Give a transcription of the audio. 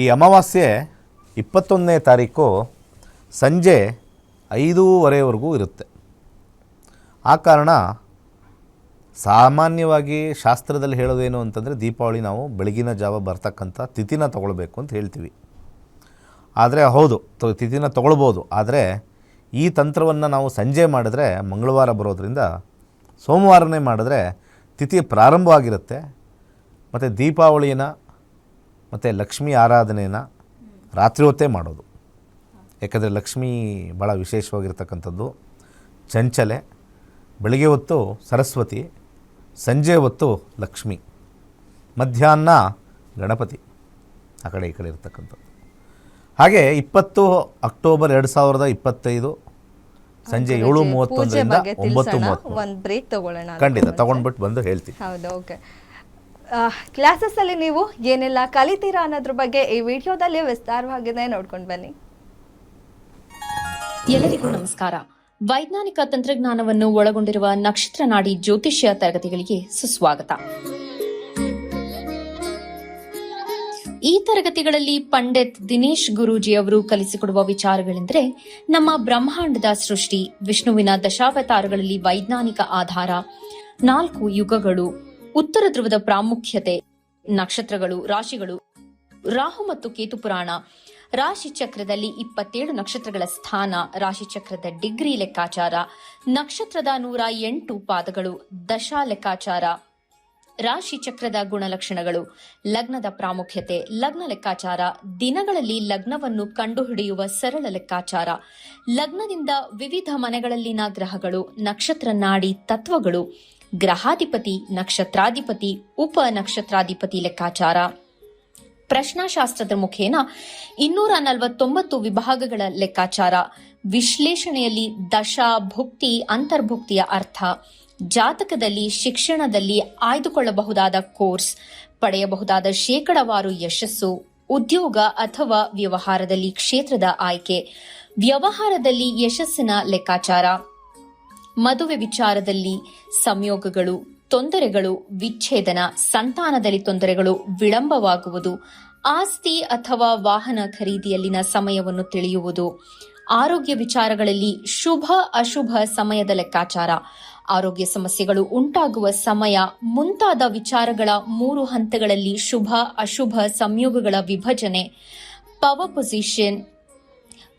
ಈ ಅಮಾವಾಸ್ಯೆ ಇಪ್ಪತ್ತೊಂದನೇ ತಾರೀಕು ಸಂಜೆ ಐದೂವರೆವರೆಗೂ ಇರುತ್ತೆ. ಆ ಕಾರಣ ಸಾಮಾನ್ಯವಾಗಿ ಶಾಸ್ತ್ರದಲ್ಲಿ ಹೇಳೋದೇನು ಅಂತಂದರೆ ದೀಪಾವಳಿ ನಾವು ಬೆಳಗಿನ ಜಾವ ಬರ್ತಕ್ಕಂಥ ತಿಥಿನ ತೊಗೊಳ್ಬೇಕು ಅಂತ ಹೇಳ್ತೀವಿ. ಆದರೆ ಹೌದು ತಿಥಿನ ತೊಗೊಳ್ಬೋದು. ಆದರೆ ಈ ತಂತ್ರವನ್ನು ನಾವು ಸಂಜೆ ಮಾಡಿದ್ರೆ, ಮಂಗಳವಾರ ಬರೋದರಿಂದ ಸೋಮವಾರನೇ ಮಾಡಿದ್ರೆ ತಿಥಿ ಪ್ರಾರಂಭವಾಗಿರುತ್ತೆ. ಮತ್ತು ದೀಪಾವಳಿನ ಮತ್ತು ಲಕ್ಷ್ಮೀ ಆರಾಧನೆಯನ್ನು ರಾತ್ರಿ ಹೊತ್ತೇ ಮಾಡೋದು. ಯಾಕಂದರೆ ಲಕ್ಷ್ಮೀ ಭಾಳ ವಿಶೇಷವಾಗಿರ್ತಕ್ಕಂಥದ್ದು. ಚಂಚಲೆ ಬೆಳಗ್ಗೆ ಹೊತ್ತು ಸರಸ್ವತಿ ಸಂಜೆ ಹೊತ್ತು ಲಕ್ಷ್ಮಿ ಮಧ್ಯಾಹ್ನ ಗಣಪತಿ ಆ ಕಡೆ ಈ ಕಡೆ ಇರ್ತಕ್ಕಂಥದ್ದು. ಹಾಗೆ ಇಪ್ಪತ್ತು ಅಕ್ಟೋಬರ್ ಎರಡು ಸಾವಿರದ ಇಪ್ಪತ್ತೈದು ಸಂಜೆ ಏಳು ಮೂವತ್ತೊಂದರಿಂದ ಒಂಬತ್ತು ಮೂವತ್ತು. ಒಂದ್ ಬ್ರೇಕ್ ತಗೊಳ್ಳೋಣ ಖಂಡಿತ ತಗೊಂಡ್ಬಿಟ್ಟು ಬಂದು ಹೇಳ್ತೀನಿ. ಹೌದು ಓಕೆ. ಕ್ಲಾಸಸ್ ಅಲ್ಲಿ ನೀವು ಏನೆಲ್ಲ ಕಲಿತೀರಾ ಅನ್ನೋದ್ರ ಬಗ್ಗೆ ಈ ವಿಡಿಯೋದಲ್ಲಿ ವಿಸ್ತಾರವಾಗಿದೆ ನೋಡ್ಕೊಂಡು ಬನ್ನಿ. ಎಲ್ಲರಿಗೂ ನಮಸ್ಕಾರ. ವೈಜ್ಞಾನಿಕ ತಂತ್ರಜ್ಞಾನವನ್ನು ಒಳಗೊಂಡಿರುವ ನಕ್ಷತ್ರ ನಾಡಿ ಜ್ಯೋತಿಷ್ಯ ತರಗತಿಗಳಿಗೆ ಸುಸ್ವಾಗತ. ಈ ತರಗತಿಗಳಲ್ಲಿ ಪಂಡಿತ್ ದಿನೇಶ್ ಗುರೂಜಿ ಅವರು ಕಲಿಸಿಕೊಡುವ ವಿಚಾರಗಳೆಂದರೆ, ನಮ್ಮ ಬ್ರಹ್ಮಾಂಡದ ಸೃಷ್ಟಿ, ವಿಷ್ಣುವಿನ ದಶಾವತಾರಗಳಲ್ಲಿ ವೈಜ್ಞಾನಿಕ ಆಧಾರ, ನಾಲ್ಕು ಯುಗಗಳು ಉತ್ತರ ಧ್ರುವದ ಪ್ರಾಮುಖ್ಯತೆ, ನಕ್ಷತ್ರಗಳು, ರಾಶಿಗಳು, ರಾಹು ಮತ್ತು ಕೇತು ಪುರಾಣ. ರಾಶಿ ಚಕ್ರದಲ್ಲಿ ಇಪ್ಪತ್ತೇಳು ನಕ್ಷತ್ರಗಳ ಸ್ಥಾನ, ರಾಶಿ ಚಕ್ರದ ಡಿಗ್ರಿ ಲೆಕ್ಕಾಚಾರ, ನಕ್ಷತ್ರದ ನೂರ ಎಂಟು ಪಾದಗಳು, ದಶಾ ಲೆಕ್ಕಾಚಾರ. ರಾಶಿ ಚಕ್ರದ ಗುಣಲಕ್ಷಣಗಳು, ಲಗ್ನದ ಪ್ರಾಮುಖ್ಯತೆ, ಲಗ್ನ ಲೆಕ್ಕಾಚಾರ, ದಿನಗಳಲ್ಲಿ ಲಗ್ನವನ್ನು ಕಂಡುಹಿಡಿಯುವ ಸರಳ ಲೆಕ್ಕಾಚಾರ. ಲಗ್ನದಿಂದ ವಿವಿಧ ಮನೆಗಳಲ್ಲಿನ ಗ್ರಹಗಳು, ನಕ್ಷತ್ರ ನಾಡಿ ತತ್ವಗಳು. ಗ್ರಹಾಧಿಪತಿ, ನಕ್ಷತ್ರಾಧಿಪತಿ, ಉಪ ನಕ್ಷತ್ರಾಧಿಪತಿ ಲೆಕ್ಕಾಚಾರ. ಪ್ರಶ್ನಾಶಾಸ್ತ್ರದ ಮುಖೇನ ಇನ್ನೂರ ನಲವತ್ತೊಂಬತ್ತು ವಿಭಾಗಗಳ ಲೆಕ್ಕಾಚಾರ. ವಿಶ್ಲೇಷಣೆಯಲ್ಲಿ ದಶ, ಭುಕ್ತಿ, ಅಂತರ್ಭುಕ್ತಿಯ ಅರ್ಥ. ಜಾತಕದಲ್ಲಿ, ಶಿಕ್ಷಣದಲ್ಲಿ ಆಯ್ದುಕೊಳ್ಳಬಹುದಾದ ಕೋರ್ಸ್. ಪಡೆಯಬಹುದಾದ ಶೇಕಡವಾರು ಯಶಸ್ಸು. ಉದ್ಯೋಗ ಅಥವಾ ವ್ಯವಹಾರದಲ್ಲಿ ಕ್ಷೇತ್ರದ ಆಯ್ಕೆ. ವ್ಯವಹಾರದಲ್ಲಿ ಯಶಸ್ಸಿನ ಲೆಕ್ಕಾಚಾರ. ಮದುವೆ ವಿಚಾರದಲ್ಲಿ ಸಂಯೋಗಗಳು, ತೊಂದರೆಗಳು, ವಿಚ್ಛೇದನ, ಸಂತಾನದಲ್ಲಿ ತೊಂದರೆಗಳು ವಿಳಂಬವಾಗುವುದು, ಆಸ್ತಿ ಅಥವಾ ವಾಹನ ಖರೀದಿಯಲ್ಲಿನ ಸಮಯವನ್ನು ತಿಳಿಯುವುದು, ಆರೋಗ್ಯ ವಿಚಾರಗಳಲ್ಲಿ ಶುಭ ಅಶುಭ ಸಮಯದ ಲೆಕ್ಕಾಚಾರ, ಆರೋಗ್ಯ ಸಮಸ್ಯೆಗಳು ಉಂಟಾಗುವ ಸಮಯ, ಮುಂತಾದ ವಿಚಾರಗಳ ಮೂರು ಹಂತಗಳಲ್ಲಿ ಶುಭ ಅಶುಭ ಸಂಯೋಗಗಳ ವಿಭಜನೆ, ಪವರ್ ಪೊಸಿಷನ್